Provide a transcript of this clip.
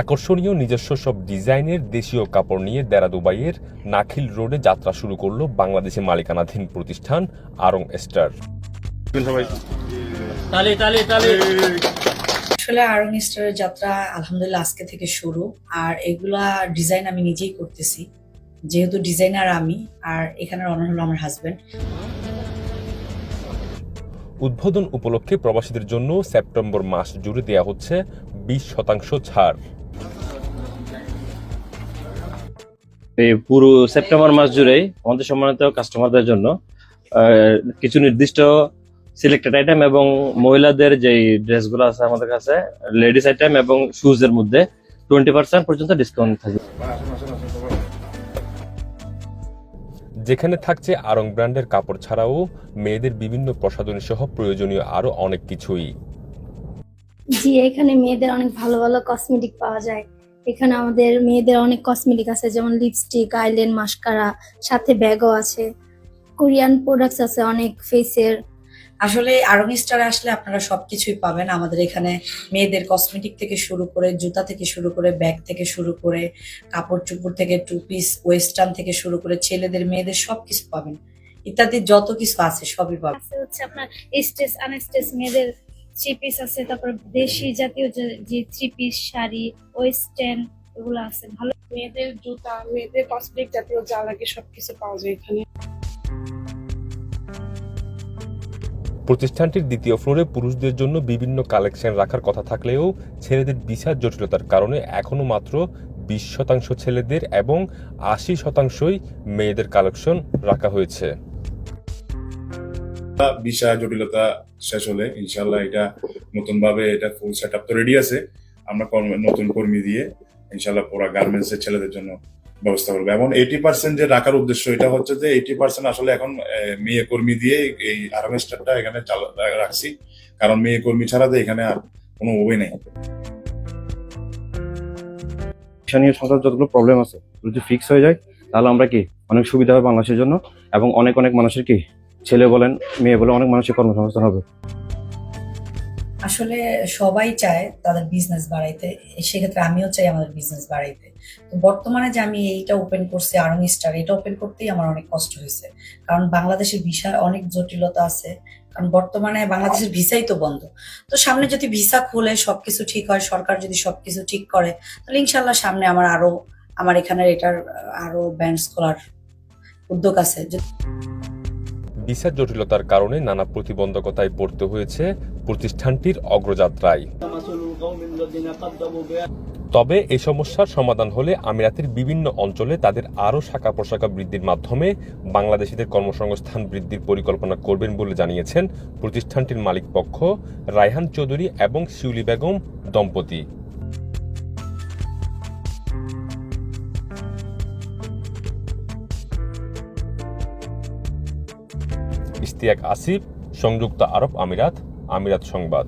আকর্ষণীয় নিজস্ব সব ডিজাইনের দেশীয় কাপড় নিয়ে দেরা দুবাইয়ের নাখিল রোডে যাত্রা শুরু করল বাংলাদেশি মালিকানাধীন প্রতিষ্ঠান আরং স্টার। আসলে আরং স্টারের যাত্রা আলহামদুলিল্লাহ আজকে থেকে শুরু আর এগুলা ডিজাইন আমি নিজেই করতেছি যেহেতু ডিজাইনার আমি আর এখানের অনার হলো আমার হাজবেন্ড উদ্বোধন উপলক্ষে প্রবাসীদের জন্য সেপ্টেম্বর মাস জুড়ে দেয়া হচ্ছে বিশ শতাংশ ছাড়। এই পুরো সেপ্টেম্বর মাস জুড়েই আমাদের সম্মানিত কাস্টমারদের জন্য আহ, কিছু নির্দিষ্ট সিলেক্টেড আইটেম এবং মহিলাদের যে ড্রেসগুলো আছে আমাদের কাছে লেডিস আইটেম এবং শুজ এর মধ্যে টোয়েন্টি পার্সেন্ট পর্যন্ত ডিসকাউন্ট থাকবে। যেখানে থাকছে আরং ব্র্যান্ডের কাপড় ছাড়াও মেয়েদের বিভিন্ন প্রসাধনী সহ প্রয়োজনীয় আরও অনেক কিছুই। জি এখানে মেয়েদের অনেক ভালো ভালো কসমেটিক পাওয়া যায়। এখানে আমাদের মেয়েদের অনেক কসমেটিক আছে যেমন লিপস্টিক আইলেন মাস্কারা সাথে ব্যাগও আছে। কোরিয়ান প্রোডাক্টস আছে অনেক ফেসের আসলে আরং স্টারে আসলে আপনারা সবকিছুই পাবেন। আমাদের এখানে মেয়েদের কসমেটিক থেকে শুরু করে জুতা থেকে শুরু করে ব্যাগ থেকে শুরু করে কাপড় চুপড় থেকে টু পিস ওয়েস্টার্ন থেকে শুরু করে ছেলেদের মেয়েদের সবকিছু পাবেন। ইত্যাদি যত কিছু আছে সবই পাবেন। হচ্ছে আপনার স্টেস আনস্টেস মেয়েদের থ্রি পিস আছে তারপর দেশি জাতীয় যে- থ্রি পিস শাড়ি ওয়েস্টার্ন এগুলো আছে ভালো। মেয়েদের জুতা মেয়েদের কসমেটিক জাতীয় যা লাগে সবকিছু পাওয়া যায় এখানে। প্রতিষ্ঠানটির দ্বিতীয় ফ্লোরে পুরুষদের জন্য বিভিন্ন কালেকশন রাখার কথা থাকলেও ছেলেদের বিশাল জটিলতার কারণে এখনও মাত্র বিশ শতাংশ ছেলেদের এবং আশি শতাংশই মেয়েদের কালেকশন রাখা হয়েছে। ভিসা জটিলতা শেষ হলে ইনশাল্লাহ এটা নতুন ভাবে এটা ফুল সেট আপ তো রেডি আছে। আমরা নতুন কর্মী দিয়ে ইনশাল্লাহ পুরো গার্মেন্টস এর ছেলেদের জন্য ব্যবস্থা করব। এবং এইটি পার্সেন্ট যে রাখার উদ্দেশ্য, এটা হচ্ছে যে এইটি পার্সেন্ট আসলে এখন মেয়ে কর্মী দিয়ে এই হারভেস্টারটা এখানে রাখছি। কারণ মেয়ে কর্মী ছাড়া তো এখানে আর কোনো ওয়ে নেই। যতগুলো প্রবলেম আছে, যদি ফিক্স হয়ে যায়, তাহলে আমরা কি অনেক সুবিধা হবে বাংলাদেশের জন্য? এবং অনেক অনেক মানুষের কি ছেলে বলেন, মেয়ে বলেন, অনেক মানুষের কর্মসংস্থান হবে। আসলে সবাই চায় তাদের বিজনেস বাড়াইতে, সেক্ষেত্রে আমিও চাই আমাদের বিজনেস বাড়াইতে। তো বর্তমানে যে আমি এইটা ওপেন করছি, আরং স্টার এটা ওপেন করতেই আমার অনেক কষ্ট হয়েছে। কারণ বাংলাদেশের ভিসার অনেক জটিলতা আছে। কারণ বর্তমানে বাংলাদেশের ভিসাই তো বন্ধ। তো সামনে যদি ভিসা খুলে, সবকিছু ঠিক হয়, সরকার যদি সবকিছু ঠিক করে, তাহলে ইনশাল্লাহ সামনে আমার আরও, আমার এখানে এটার আরও ব্যান্ডস খোলার উদ্যোগ আছে। ভিসার জটিলতার কারণে নানা প্রতিবন্ধকতায় পড়তে হয়েছে প্রতিষ্ঠানটির অগ্রযাত্রায়। তবে এই সমস্যার সমাধান হলে আমিরাতের বিভিন্ন অঞ্চলে তাদের আরও শাখা প্রশাখা বৃদ্ধির মাধ্যমে বাংলাদেশিদের কর্মসংস্থান বৃদ্ধির পরিকল্পনা করবেন বলে জানিয়েছেন প্রতিষ্ঠানটির মালিক পক্ষ রায়হান চৌধুরী এবং শিউলি বেগম দম্পতি। ইশতিয়াক আসিফ সংযুক্ত আরব আমিরাত আমিরাত সংবাদ।